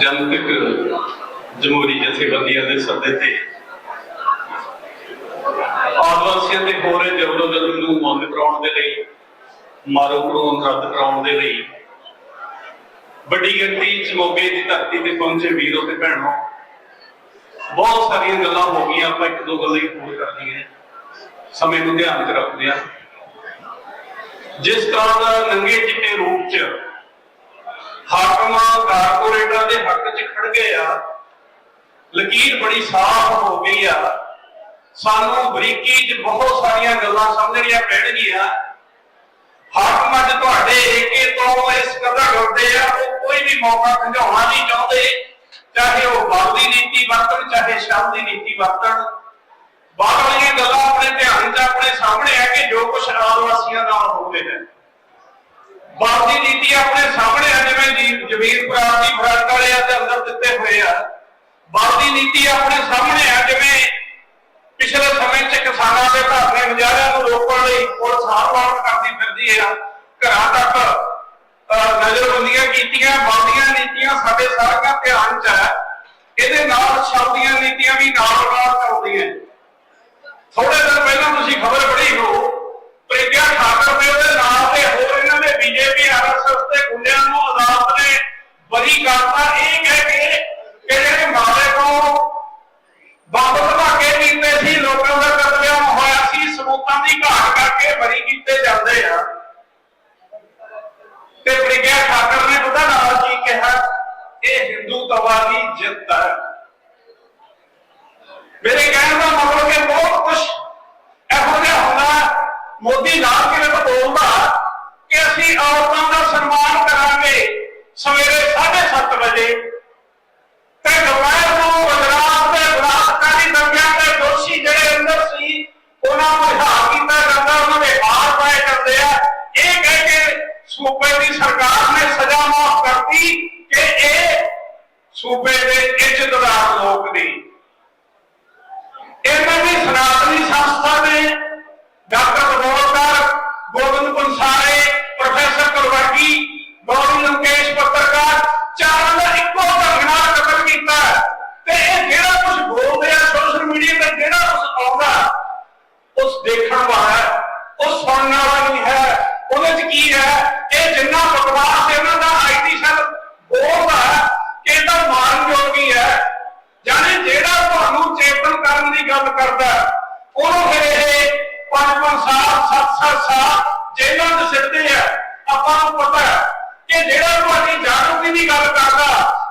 ਜਨਤਕ ਜਮਹੂਰੀ ਜਥੇਬੰਦੀਆਂ ਦੇ ਸੱਦੇ ਤੇ ਆਦਿਵਾਸੀਆਂ ਤੇ ਹੋ ਰਹੇ ਜਬਰੋ ਜ਼ੁਲਮ ਨੂੰ ਬੰਦ ਕਰਾਉਣ ਦੇ ਲਈ, ਮਾਰੋ ਕਾਨੂੰਨ ਰੱਦ ਕਰਾਉਣ ਦੇ ਲਈ, ਵੱਡੀ ਗਿਣਤੀ ਚ ਮੋਗੇ ਦੀ ਧਰਤੀ ਤੇ ਪਹੁੰਚੇ ਵੀਰੋ ਤੇ ਭੈਣੋ, ਬਹੁਤ ਸਾਰੀਆਂ ਗੱਲਾਂ ਹੋ ਗਈਆਂ, ਆਪਾਂ ਇੱਕ ਦੋ ਗੱਲਾਂ ਹੀ ਹੋਰ ਕਰਨੀਆਂ ਸਮੇਂ ਨੂੰ ਧਿਆਨ ਚ ਰੱਖਦੇ ਆ ਜਿਸ ਤਰ੍ਹਾਂ ਦਾ ਨੰਗੇ ਚਿੱਟੇ ਰੂਪ ਚ ਹਾਕਮਾਂ ਕਾਰਪੋਰੇਟਾਂ ਦੇ ਹੱਕ 'ਚ ਖੜ ਗਏ ਆ। ਲਕੀਰ ਬੜੀ ਸਾਫ਼ ਹੋ ਗਈ ਆ। ਸਾਨੂੰ ਬਰੀਕੀ 'ਚ ਬਹੁਤ ਸਾਰੀਆਂ ਗੱਲਾਂ ਸਮਝਣੀਆਂ ਪੈਣਗੀਆਂ। ਹਾਕਮ ਅੱਜ ਤੁਹਾਡੇ ਏਕੇ ਤੋਂ ਇਸ ਕਦਰ ਡਰਦੇ ਆ, ਉਹ ਕੋਈ ਵੀ ਮੌਕਾ ਖੰਝਾਉਣਾ ਨਹੀਂ ਚਾਹੁੰਦੇ। ਚਾਹੇ ਉਹ ਬਲ ਦੀ ਨੀਤੀ ਵਰਤਣ, ਚਾਹੇ ਸ਼ਬਦ ਦੀ ਨੀਤੀ ਵਰਤਣ। ਬਾਹਰਲੀਆਂ ਗੱਲਾਂ ਆਪਣੇ ਧਿਆਨ 'ਚ ਆਪਣੇ ਸਾਹਮਣੇ ਆ ਕਿ ਜੋ ਕੁਝ ਆਦਿਵਾਸੀਆਂ ਨਾਲ ਹੋ ਰਿਹਾ ਹੈ ਬਾਦੀ ਨੀਤੀ ਆਪਣੇ ਸਾਹਮਣੇ ਆ, ਜਿਵੇਂ ਜ਼ਮੀਨ ਪ੍ਰਾਪਤੀ ਫ਼ਰਕ ਵਾਲੇ ਆ ਤੇ ਅੰਦਰ ਦਿੱਤੇ ਹੋਏ ਆ। ਬਾਦੀ ਨੀਤੀ ਆਪਣੇ ਸਾਹਮਣੇ ਆ, ਜਿਵੇਂ ਪਿਛਲੇ ਸਮੇਂ 'ਚ ਕਿਸਾਨਾਂ ਦੇ ਧਰਨੇ ਮੁਜ਼ਾਹਰਿਆਂ ਨੂੰ ਰੋਕਣ ਲਈ ਪੁਲਿਸ ਹਾਰਵਾਰ ਕਰਦੀ ਫਿਰਦੀ ਆ। ਘਰਾਂ ਤੱਕ ਨਜ਼ਰਬੰਦੀਆਂ ਕੀਤੀਆਂ ਬਾਦੀਆਂ ਨੀਤੀਆਂ ਸਾਡੇ ਸਾਰਿਆਂ ਧਿਆਨ 'ਚ ਹੈ। ਇਹਦੇ ਨਾਲ ਸ਼ਬਦੀਆਂ ਨੀਤੀਆਂ ਵੀ ਨਾਲ ਨਾਲ ਚੱਲਦੀਆਂ। ਥੋੜੇ ਦਿਨ ਪਹਿਲਾਂ ਤੁਸੀਂ ਖਬਰ ਪੜ੍ਹੀ ਹੋ ਪ੍ਰਿਆ ਠਾਕਰ ਦੇ ਉਹਦੇ ਨਾਲ ਤੇ ਹੋਰ ਇਹਨਾਂ ਦੇ ਬੀਜੇਪੀ ਆਰਐਸਐਸ ਦੇ ਗੁੰਡਿਆਂ ਨੂੰ ਅਦਾਲਤ ਨੇ ਬਰੀ ਕਰਤਾ ਇਹ ਕਹਿ ਕੇ ਕਿ ਜਿਹੜੇ ਮਾਰੇ ਤੋਂ ਬੰਬ ਧਮਾਕੇ ਕੀਤੇ ਸੀ, ਲੋਕਾਂ ਦਾ ਕਤਲੇਆਮ ਹੋਇਆ ਸੀ, ਸਬੂਤਾਂ ਦੀ ਘਾਟ ਕਰਕੇ ਬਰੀ ਕੀਤੇ ਜਾਂਦੇ ਆ। ਤੇ ਪ੍ਰਿਆ ਠਾਕਰ ਨੇ ਪਤਾ ਨਾਲ ਕੀ ਕਿਹਾ? ਇਹ ਹਿੰਦੂਤਵਾ ਦੀ ਜਿੱਤ ਹੈ। ਮੇਰੇ ਕਹਿਣ ਦਾ ਮਤਲਬ ਕਿ ਬਹੁਤ ਕੁਝ ਇਹੋ ਜਿਹਾ ਹੁੰਦਾ। ਮੋਦੀ ਨਾਲ 7:30 ਤੇ ਦੁਪਹਿਰ ਨੂੰ ਗੁਜਰਾਤ ਦੇ ਬਲਾਤਕਾਰੀ ਦੰਗਿਆਂ ਦੇ ਦੋਸ਼ੀ ਜਿਹੜੇ ਅੰਦਰ ਸੀ, ਉਹਨਾਂ ਨੂੰ ਰਿਹਾ ਕੀਤਾ ਜਾਂਦਾ, ਉਹਨਾਂ ਦੇ ਬਾਹਰ ਪਾਏ ਜਾਂਦੇ ਆ। ਇਹ ਕਹਿ ਕੇ ਸੂਬੇ ਦੀ ਸਰਕਾਰ ਨੇ ਸਜ਼ਾ ਮਾਫ ਕਰਤੀ ਕਿ ਇਹ ਸੂਬੇ ਦੇ ਇੱਜ਼ਤਦਾਰ ਲੋਕ ਨੇ। ਇਹਨਾਂ ਦੀ ਸਨਾਤਨੀ ਸੰਸਥਾ ਨੇ ਡਾਕਟਰ 700 ਸਾਲ ਜੇਲ੍ਹਾਂ 'ਚ ਸਿੱਟਦੇ ਆ, ਆਪਾਂ ਨੂੰ ਪਤਾ ਹੈ ਕਿ ਜਿਹੜਾ ਤੁਹਾਡੀ ਜਾਗਰੂਕੀ ਦੀ ਗੱਲ ਕਰਦਾ,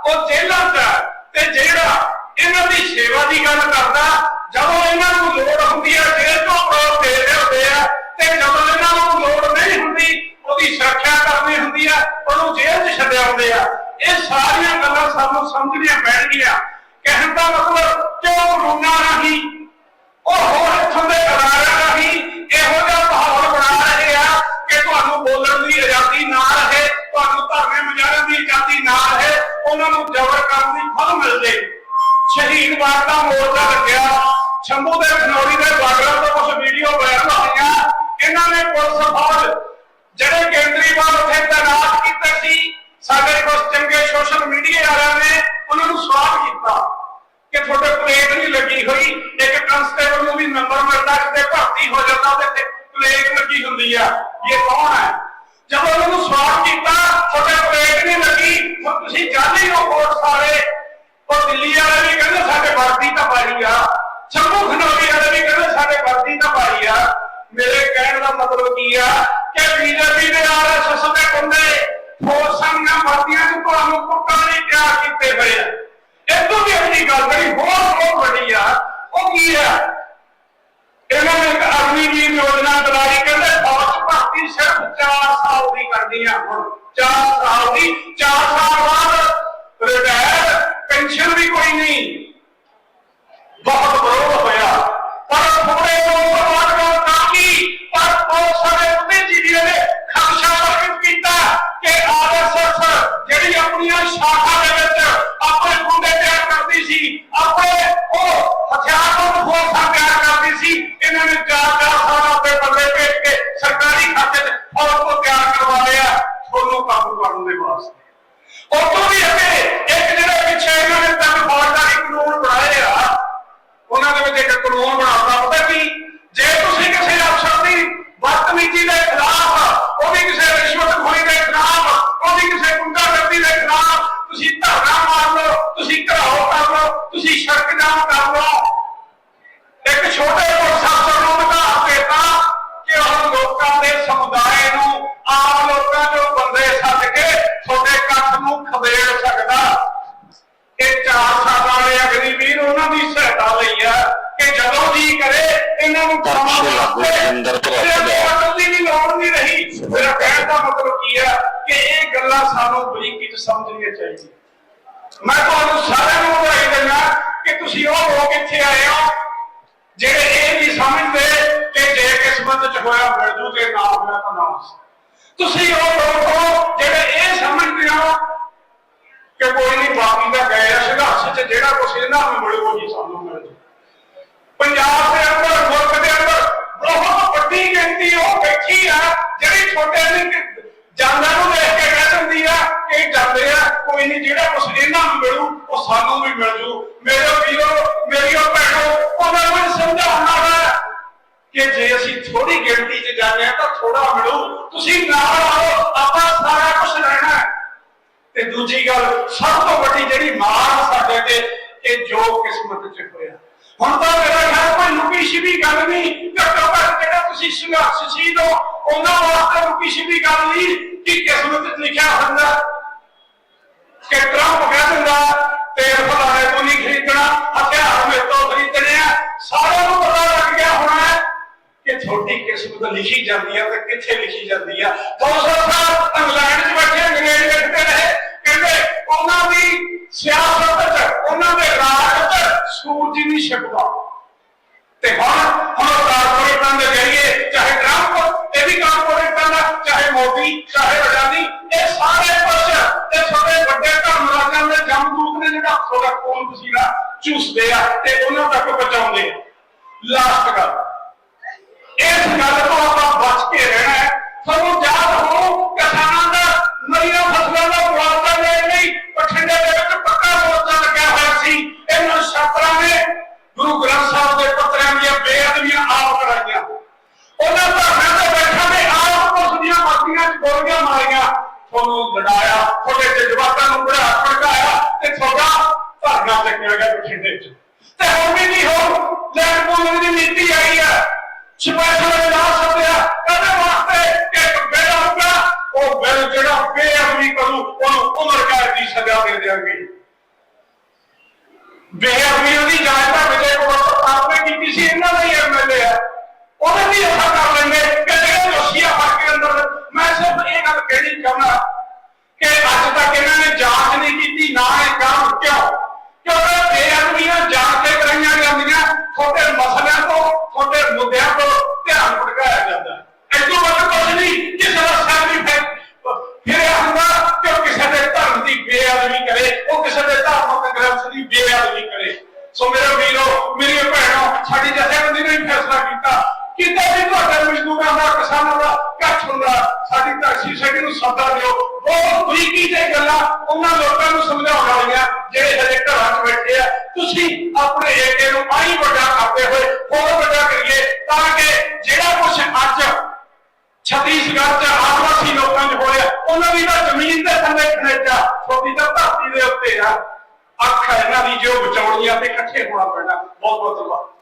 ਉਹ ਜੇਲ੍ਹਾਂ 'ਚ ਤੇ ਜਿਹੜਾ ਇਹਨਾਂ ਦੀ ਸੇਵਾ ਦੀ ਗੱਲ ਕਰਦਾ, ਜਦੋਂ ਇਹਨਾਂ ਨੂੰ ਲੋੜ ਹੁੰਦੀ ਹੈ ਸ਼ਹੀਦ ਬਾਗ ਦਾ ਮੋਰਚਾ ਲੱਗਿਆ ਸ਼ੰਭੂ ਦੇ ਖਨੌਰੀ ਦੇ ਬਾਗਰਾਂ ਤੋਂ ਕੁਝ ਵੀਡੀਓ ਵਾਇਰਲ ਹੋਈਆਂ। ਇਹਨਾਂ ਨੇ ਪੁਲਿਸ ਫੌਜ ਜਿਹੜੇ ਕੇਂਦਰੀ ਬਾਲ ਉੱਥੇ ਤੈਨਾਤ ਕੀਤੇ ਸੀ, ਸਾਡੇ ਕੁਝ ਚੰਗੇ ਸੋਸ਼ਲ ਮੀਡੀਆ ਵਾਲਿਆਂ ਨੇ ਉਹਨਾਂ ਨੂੰ ਸਵਾਲ ਕੀਤਾ ਕਿ ਤੁਹਾਡੇ ਪਲੇਟ ਨਹੀਂ ਲੱਗੀ ਹੋਈ, ਇੱਕ ਕਨਸਟੇਬਲ ਨੂੰ ਵੀ ਨੰਬਰ ਮਿਲਦਾ ਕਿਤੇ ਭਰਤੀ ਹੋ ਜਾਂਦਾ ਤੇ ਪਲੇਟ ਲੱਗੀ ਹੁੰਦੀ ਆ। ਇਹ ਕੌਣ ਹੈ? ਜਦੋਂ ਉਹਨਾਂ ਨੂੰ ਸਵਾਲ ਕੀਤਾ, ਤੁਹਾਡੇ ਤਿਆਰ ਕੀਤੇ ਹੋਏ ਵੀ ਅਗਲੀ ਗੱਲ ਜਿਹੜੀ ਬਹੁਤ ਬਹੁਤ ਵੱਡੀ ਆ। ਉਹ ਕੀ ਆ? ਇਹਨਾਂ ਨੇ ਇੱਕ ਅਗਨੀਵੀਰ ਯੋਜਨਾ ਚਲਾਈ ਕਹਿੰਦੇ ਫੌਜ ਭਰਤੀ ਸਿਰਫ 4 ਸਾਲ ਦੀ ਕਰਨੀ ਆ ਹੁਣ। 4 ਸਾਲ ਦੀ 4 ਸਾਲ ਬਾਅਦ ਰਿਟਾਇਰ ਪੈਨਸ਼ਨ ਵੀ ਕੋਈ ਨਹੀਂ। ਬਹੁਤ ਵਿਰੋਧ ਹੋਇਆ। ਪਰ ਥੋੜੇ ਤੋਂ ਬਾਅਦ ਤਾਂ ਕੀ? ਪਰ ਬਹੁਤ ਸਾਰੇ ਬੁੱਧੀਜੀਵੀਆਂ ਨੇ ਖਦਸ਼ਾ ਪ੍ਰਗਟ ਕੀਤਾ ਕਿ ਆਰਐਸਐਸ ਜਿਹੜੀ ਆਪਣੀਆਂ ਸ਼ਾਖਾ ਮੇਰਾ ਕਹਿਣ ਦਾ ਮਤਲਬ ਕੀ ਹੈ ਕਿ ਇਹ ਗੱਲਾਂ ਸਾਨੂੰ ਬਰੀਕੀ ਚ ਸਮਝਣੀਆਂ ਚਾਹੀਦੀਆਂ। ਮੈਂ ਤੁਹਾਨੂੰ ਸਾਰਿਆਂ ਨੂੰ ਵਧਾਈ ਦਿੰਦਾ ਕਿ ਤੁਸੀਂ ਉਹ ਲੋਕ ਇੱਥੇ ਆਏ ਹੋ ਜਿਹੜੇ ਇਹ ਨਹੀਂ ਸਮਝਦੇ ਕਿ ਜੇ ਕਿਸਮਤ ਚ ਹੋਇਆ ਮਿਲ ਜੂ ਤੇ ਨਾ ਹੋਇਆ ਤਾਂ ਨਾ ਤੁਸੀਂ ਉਹ ਲੋਕ ਹੋ ਜਿਹੜੇ ਇਹ ਸਮਝਦੇ ਹੋ ਕਿ ਕੋਈ ਨਹੀਂ ਬਾਕੀ ਦਾ ਗਏ ਸੰਘਰਸ਼ ਚ ਜਿਹੜਾ ਕੁਛ ਇਹਨਾਂ ਨੂੰ ਮਿਲੂ ਉਹੀ ਸਾਨੂੰ ਮਿਲ। ਜਿਹੜੀ ਛੋਟੇ ਜਿਹੇ ਨੂੰ ਦੇਖ ਕੇ ਕਹਿ ਦਿੰਦੀ ਆ ਕਿ ਜਾਂਦੇ ਆ, ਕੋਈ ਨਹੀਂ, ਜਿਹੜਾ ਕੁਛ ਇਹਨਾਂ ਨੂੰ ਮਿਲੂ, ਉਹ ਸਾਨੂੰ ਵੀ ਮਿਲ ਜੂ। ਮੇਰੇ ਵੀਰੋ ਮੇਰੀਓ ਭੈਣੋ, ਉਹਨਾਂ ਨੂੰ ਸਮਝਾਉਣਾ ਹੈ ਕਿ ਜੇ ਅਸੀਂ ਥੋੜੀ ਗਿਣਤੀ 'ਚ ਜਾਂਦੇ ਆ ਤਾਂ ਥੋੜਾ ਮਿਲੂ। ਤੁਸੀਂ ਨਾਲ ਆਓ, ਆਪਾਂ ਸਾਰਾ ਕੁਝ ਲੈਣਾ ਤੇ ਦੂਜੀ ਗੱਲ, ਸਭ ਤੋਂ ਵੱਡੀ ਜਿਹੜੀ ਮਾਰ ਸਾਡੇ ਤੇ, ਇਹ ਜੋ ਕਿਸਮਤ 'ਚ ਹੋਇਆ। ਹੁਣ ਤਾਂ ਮੇਰਾ ਖਿਆਲ ਕੋਈ ਲੁਕੀ ਛਿਪੀ ਗੱਲ ਨਹੀਂ। ਘੱਟੋ ਘੱਟ ਜਿਹੜਾ ਤੁਸੀਂ ਸੰਘਰਸ਼ ਸੀ ਦੋ ਉਹਨਾਂ ਵਾਸਤੇ ਲੁਕੀ ਛਿਪੀ ਗੱਲ ਨਹੀਂ ਕਿ ਕਿਸਮਤ ਲਿਖਿਆ ਹੁੰਦਾ। ਕਿ ਟਰੰਪ ਕਹਿ ਦਿੰਦਾ, ਤੇਲ ਫਲਾਣੇ ਤੋਂ ਨਹੀਂ ਖਰੀਦਣਾ, ਹਥਿਆਰ ਮੇਰੇ ਤੋਂ ਖਰੀਦਣੇ ਆ। ਸਾਰਿਆਂ ਨੂੰ ਪਤਾ ਲੱਗ ਗਿਆ ਹੋਣਾ ਹੈ ਕਿ ਛੋਟੀ ਕਿਸਮਤ ਲਿਖੀ ਜਾਂਦੀ ਆ ਤੇ ਕਿੱਥੇ ਲਿਖੀ ਜਾਂਦੀ ਆ। 200 ਸਾਲ ਇੰਗਲੈਂਡ 'ਚ ਬੈਠੇ ਅੰਗਰੇਜ਼ ਬੈਠੇ ਰਹੇ ਕਹਿੰਦੇ ਉਹਨਾਂ ਦੀ ਸਿਆਸਤ 'ਚ ਉਹਨਾਂ ਦੇ ਰਾਜ 'ਚ ਸੂਰਜ ਨਹੀਂ ਛਿਪਦਾ ਤੇ ਹੁਣ ਹੁਣ ਕਾਰਪੋਰੇਟਾਂ ਦੇ ਜਰੀਏ ਚਾਹੇ ਟਰੰਪ ਇਹ ਵੀ ਕਾਰਪੋਰੇਟਾਂ ਦਾ ਚਾਹੇ ਮੋਦੀ ਚਾਹੇ ਅਡਾਨੀ ਇਹ ਸਾਰੇ ਕੁਛ ਤੇ ਛੋਟੇ ਵੱਡੇ ਧਰਮ ਰਾਜਾਂ ਦੇ ਜਮਦੂਤ ਨੇ ਜਿਹੜਾ ਥੋੜਾ ਕੋਲ ਪਸੀਨਾ ਚੂਸਦੇ ਆ ਤੇ ਉਹਨਾਂ ਤੱਕ ਪਹੁੰਚਾਉਂਦੇ ਆ। ਲਾਸਟ ਗੱਲ। ਇਸ ਗੱਲ ਮਾਰੀਆਂ ਤੁਹਾਨੂੰ ਲੜਾਇਆ ਤੁਹਾਡੇ ਜਜ਼ਬਾਤਾਂ ਨੂੰ ਬੜਾ ਭੜਕਾਇਆ ਤੇ ਤੁਹਾਡਾ ਧਰਨਾ ਚੱਕਿਆ ਗਿਆ ਬਠਿੰਡੇ 'ਚ। ਤੇ ਹੁਣ ਵੀ ਨਹੀਂ ਹੋ ਲੈਂਡ ਪੂਲਿੰਗ ਦੀ ਨੀਤੀ ਆਈ ਹੈ। ਸਪੈਸ਼ਲ ਲਾ ਸਕਿਆ ਕਦੇ ਵਾਸਤੇ ਇੱਕ ਬਿੱਲ ਆਊਗਾ, ਉਹ ਬਿੱਲ ਜਿਹੜਾ ਬੇਅਦਬੀ ਕਰੂ, ਉਹਨੂੰ ਉਮਰ ਕੈਦ ਦੀ ਸਜ਼ਾ ਦੇ ਦੇਣਗੇ। ਬੇਅਦਬੀ ਦੀ ਜਾਂਚ ਤਾਂ ਵਿਜੇ ਕੁਮਾਰ ਪ੍ਰਤਾਪ ਨੇ ਕੀਤੀ ਸੀ, ਇਹਨਾਂ ਦਾ ਹੀ ਐਮਐਲਏ ਹੈ। ਉਹਨੇ ਵੀ ਐਸਾ ਕਰ ਲੈਂਦੇ। ਮੈਂ ਸਿਰਫ ਇਹ ਗੱਲ ਕਹਿਣੀ ਚਾਹੁੰਦਾ ਕਿ ਅੱਜ ਤੱਕ ਇਹਨਾਂ ਨੇ ਜਾਂਚ ਨਹੀਂ ਕੀਤੀ, ਨਾ ਇਹ ਕੰਮ ਕਿਉਂ ਕਿਉਂਕਿ ਬੇਅਦਬੀਆਂ ਜਾਂਚ ਕੇ ਕਰਾਈਆਂ ਜਾਂਦੀਆਂ, ਤੁਹਾਡੇ ਮਸਲਿਆਂ ਤੋਂ, ਤੁਹਾਡੇ ਮੁੱਦਿਆਂ ਤੋਂ ਧਿਆਨ ਭਟਕਾਇਆ ਜਾਂਦਾ। ਐਦੋਂ ਵੱਧ ਕੁਝ ਨਹੀਂ, ਕਿਸੇ ਦਾ ਸਿਰ ਨਹੀਂ ਫਿਰਿਆ ਹੁੰਦਾ ਕਿ ਕਿਸੇ ਦੇ ਧਰਮ ਦੀ ਬੇਅਦਬੀ ਕਰੇ, ਉਹ ਕਿਸੇ ਦੇ ਧਾਰਮਿਕ ਗ੍ਰੰਥ ਦੀ ਬੇਅਦਬੀ ਕਰੇ। ਸੋ ਮੇਰੇ ਵੀਰੋ, ਮੇਰੀਆਂ ਭੈਣੋ, ਸਾਡੀ ਜਥੇਬੰਦੀ ਨੇ ਵੀ ਫੈਸਲਾ ਕੀਤਾ। ਕਿਤੇ ਵੀ ਤੁਹਾਡੇ ਮਜ਼ਦੂਰਾਂ ਦਾ ਕਿਸਾਨਾਂ ਦਾ ਸਾਡੀ ਧਰਤੀ ਨੂੰ ਸੱਦਾ ਦਿਓ। ਬਹੁਤ ਬਰੀਕੀ ਤੇ ਗੱਲਾਂ ਉਹਨਾਂ ਲੋਕਾਂ ਨੂੰ ਸਮਝਾਉਣ ਵਾਲੀਆਂ ਜਿਹੜੇ ਹਜੇ ਘਰਾਂ 'ਚ ਬੈਠੇ ਆ। ਤੁਸੀਂ ਆਪਣੇ ਏਕੇ ਨੂੰ ਆਈ ਵੱਡਾ ਕਰਦੇ ਹੋਏ ਹੋਰ ਵੱਡਾ ਕਰੀਏ ਤਾਂ ਕਿ ਜਿਹੜਾ ਕੁਝ ਅੱਜ ਛੱਤੀਸਗੜ੍ਹ ਚ ਆਦਿਵਾਸੀ ਲੋਕਾਂ 'ਚ ਹੋਇਆ, ਉਹਨਾਂ ਦੀ ਤਾਂ ਜ਼ਮੀਨ ਦੇ ਥੱਲੇ ਖਣੇਜਾ ਛੋਟੀ ਤਾਂ ਧਰਤੀ ਦੇ ਉੱਤੇ ਆ। ਅੱਖ ਇਹਨਾਂ ਦੀ ਜੋ ਬਚਾਉਣੀਆਂ ਤੇ ਇਕੱਠੇ ਹੋਣਾ ਪੈਣਾ। ਬਹੁਤ ਬਹੁਤ ਧੰਨਵਾਦ।